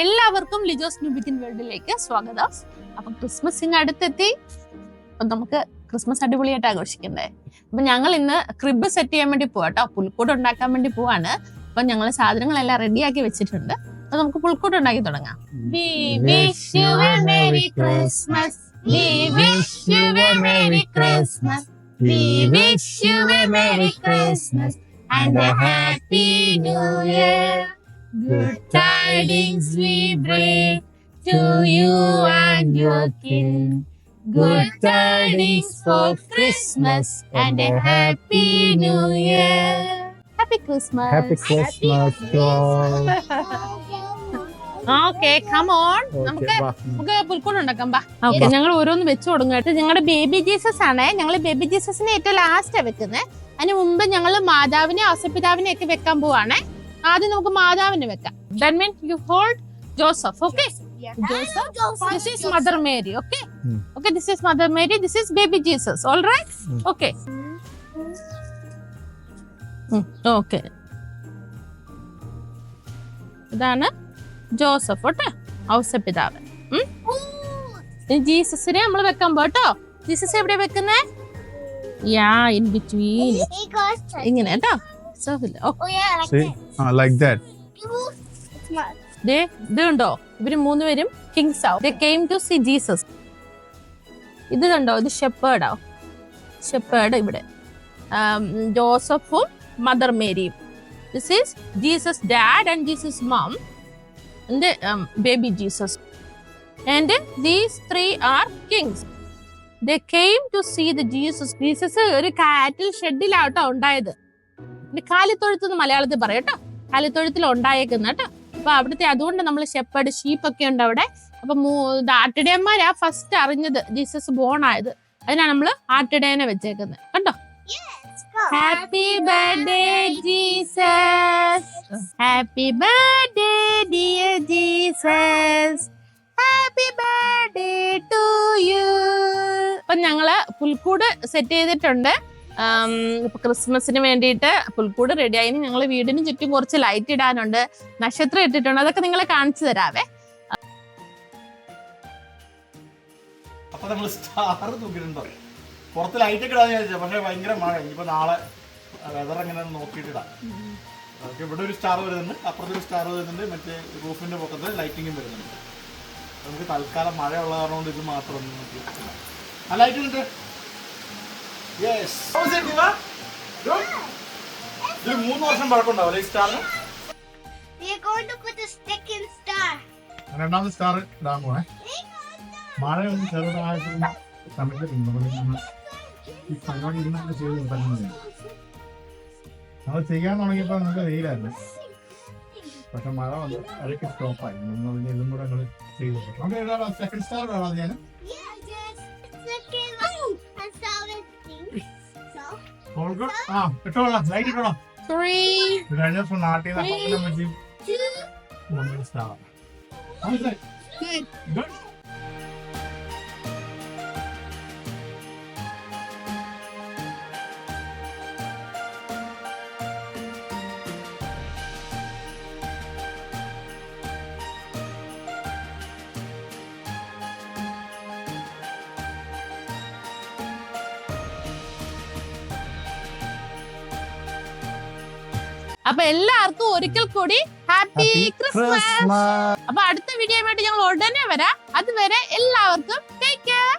എല്ലാവർക്കും ലിജോസ് ന്യൂബിക്കിൻ വേൾഡിലേക്ക് സ്വാഗതം. അപ്പൊ ക്രിസ്മസ് ഇങ്ങ് അടുത്തെത്തി. അപ്പൊ നമുക്ക് ക്രിസ്മസ് അടിപൊളിയായിട്ട് ആഘോഷിക്കണ്ടേ അപ്പൊ ഞങ്ങൾ ഇന്ന് ക്രിബ് സെറ്റ് ചെയ്യാൻ വേണ്ടി പോവാ കേട്ടോ പുൽക്കൂട് ഉണ്ടാക്കാൻ വേണ്ടി പോവാണ്. അപ്പൊ ഞങ്ങൾ സാധനങ്ങളെല്ലാം റെഡിയാക്കി വെച്ചിട്ടുണ്ട്. അപ്പൊ നമുക്ക് പുൽക്കൂട് ഉണ്ടാക്കി തുടങ്ങാം. We wish you a Merry Christmas. We Good tidings we bring to you and your kin. Good tidings for Christmas and a Happy New Year. Happy Christmas. Happy Christmas to all. Okay come on Okay, നമുക്ക്. നമുക്ക് പുൽക്കൂട് ഉണ്ടാക്കാം ബാ okay ഞങ്ങൾ ഓരോന്ന് വെച്ച് തുടങ്ങട്ടെ ഞങ്ങളുടെ ബേബി ജീസസ് ആണ് ഞങ്ങൾ ബേബി ജീസസിനെ ഏറ്റവും ലാസ്റ്റ് വെക്കുന്നത് അതിന് മുമ്പ് ഞങ്ങൾ മാതാവിനെ ഔസപിതാവിനെ ഒക്കെ വെക്കാൻ പോവാണേ ആദ്യം നമുക്ക് മാതാവിനെ വെക്കാം. Then mean you hold Joseph okay Joseph this is mother Mary okay. Okay this is mother Mary this is baby Jesus all right. Okay okay ഇതാണ് ജോസഫ് കേട്ടോ? ഔസപിതാവ് ഉം. ഇനി ജീസസിനെ നമ്മൾ വെക്കാൻ പോട്ടോ ജീസസ് എവിടെ വെക്കുന്നേ? യാ ഇൻ ബിറ്റ്വീൻ ഇങ്ങനെ കേട്ടോ? സോഫില്ല ഓ. Oh yeah, like See? Ah, like that. ദേ ഇത് കണ്ടോ ഇവർ മൂന്നുപേരും കിങ്സ് ആവും. They came to see Jesus ഇത് കണ്ടോ? ഇത് ഷെപ്പേർഡോ ഷെപ്പേർഡ് ഇവിടെ. ജോസഫും mother മേരിയും. This is Jesus dad and Jesus mum and baby Jesus and these three are kings they came to see the Jesus Jesus ഒരു കാറ്റിൽ ഷെഡിലാട്ടോ ഉണ്ടായത്. പിന്നെ കാലിത്തൊഴുത്ത് എന്ന് മലയാളത്തിൽ പറയട്ടോ കാലിത്തൊഴുത്തിൽ ഉണ്ടായേക്കുന്ന കേട്ടോ. അപ്പൊ അവിടുത്തെ അതുകൊണ്ട് നമ്മൾ ഷെപ്പേഡ് ഷീപ്പ് ഒക്കെ ഉണ്ട് അവിടെ. അപ്പൊ ആട്ടിടയന്മാരാ ഫസ്റ്റ് അറിഞ്ഞത്. ജീസസ് ബോൺ ആയത്. അതിനാണ് നമ്മൾ ആട്ടിടയനെ വെച്ചേക്കുന്നത്. കണ്ടോ? Happy birthday Jesus happy birthday dear Jesus happy birthday to you അപ്പൊ ഞങ്ങൾ പുൽക്കൂട് സെറ്റ് ചെയ്തിട്ടുണ്ട്. ഇപ്പൊ ക്രിസ്മസിന് വേണ്ടിയിട്ട് പുൽക്കൂട് റെഡി ആയി. ഞങ്ങൾ വീടിന് ചുറ്റും കുറച്ച് ലൈറ്റ് ഇടാനുണ്ട്. നക്ഷത്രം ഇട്ടിട്ടുണ്ട്. അതൊക്കെ നിങ്ങളെ കാണിച്ചു തരാവേ. അപ്പൊ നമ്മൾ സ്റ്റാർ നാളെ വെതർ എങ്ങനെ ഇവിടെ ഒരു സ്റ്റാർ വരുന്നുണ്ട് സ്റ്റാർ വരുന്നുണ്ട് റൂഫിന്റെ വരുന്നുണ്ട്. നമുക്ക് തൽക്കാലം മഴ ഉള്ള കാരണം കൊണ്ട് ഇത് മാത്രം ആ ഉണ്ട് യെസ് ഇതിൽ മൂന്ന് വർഷം പഴക്കമുണ്ടാവും ഈ സ്റ്റാറിന് We are going to put a second star. രണ്ടാമത്തെ സ്റ്റാർ ഇടാൻ പോണേ. മഴ ഒന്ന് ചെറുതായിട്ട് അപ്പോൾ നമ്മൾ ഈ പരിപാടി ഇന്നൊക്കെ ചെയ്ത് തുടങ്ങുന്നത് നമ്മൾ ചെയ്യാൻ തുടങ്ങിയപ്പോൾ നമുക്ക് വെയിലായിരുന്നു. പക്ഷെ മഴ വന്ന് ഇടയ്ക്ക് സ്റ്റോപ്പായി പിന്നെ ഇതും കൂടെ ഞങ്ങൾ ചെയ്തു നമുക്ക് സെക്കൻഡ് സ്റ്റാർ വേണം ഞാൻ So, ആ ഇട്ടോളാം ലൈറ്റ് ഇട്ടോളാം. ത്രീ കഴിഞ്ഞ ദിവസം നാട്ടിൽ നിന്ന് അപ്പനെ പറ്റി. നമ്മുടെ സ്റ്റാർ ഗുഡ് അപ്പൊ എല്ലാവർക്കും ഒരിക്കൽ കൂടി ഹാപ്പി ക്രിസ്മസ്. അപ്പൊ അടുത്ത വീഡിയോ ആയിട്ട് ഞങ്ങൾ ഉടനെ വരാം അതുവരെ എല്ലാവർക്കും ടേക്ക് കെയർ.